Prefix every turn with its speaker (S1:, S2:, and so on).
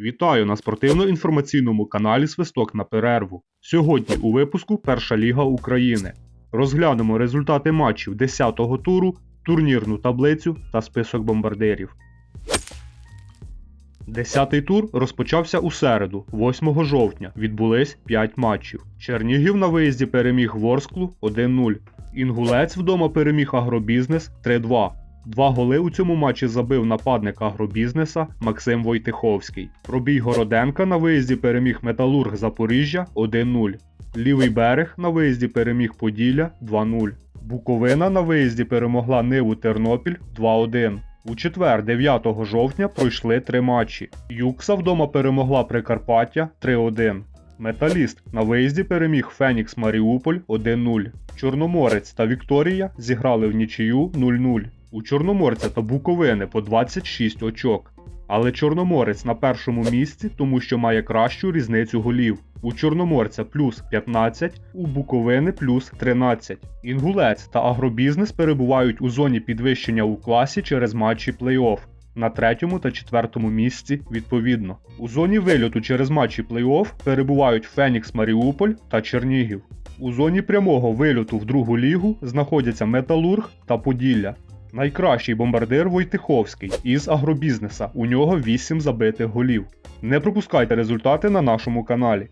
S1: Вітаю на спортивно-інформаційному каналі Свисток на перерву. Сьогодні у випуску Перша Ліга України. Розглянемо результати матчів 10-го туру, турнірну таблицю та список бомбардирів. Десятий тур розпочався у середу, 8 жовтня. Відбулись 5 матчів. Чернігів на виїзді переміг Ворсклу 1-0. Інгулець вдома переміг Агробізнес 3-2. Два голи у цьому матчі забив нападник агробізнеса Максим Войтиховський. Пробій Городенка на виїзді переміг Металург Запоріжжя 1-0. Лівий берег на виїзді переміг Поділля 2-0. Буковина на виїзді перемогла Ниву Тернопіль 2-1. У четвер, 9 жовтня, пройшли три матчі. Юкса вдома перемогла Прикарпаття 3-1. Металіст на виїзді переміг Фенікс Маріуполь 1-0. Чорноморець та Вікторія зіграли в нічию 0-0. У Чорноморця та Буковини по 26 очок. Але Чорноморець на першому місці, тому що має кращу різницю голів. У Чорноморця плюс 15, у Буковини плюс 13. Інгулець та Агробізнес перебувають у зоні підвищення у класі через матчі плей-офф на третьому та четвертому місці відповідно. У зоні вильоту через матчі плей-офф перебувають Фенікс Маріуполь та Чернігів. У зоні прямого вильоту в другу лігу знаходяться Металург та Поділля. Найкращий бомбардир Войтиховський із агробізнеса. У нього 8 забитих голів. Не пропускайте результати на нашому каналі.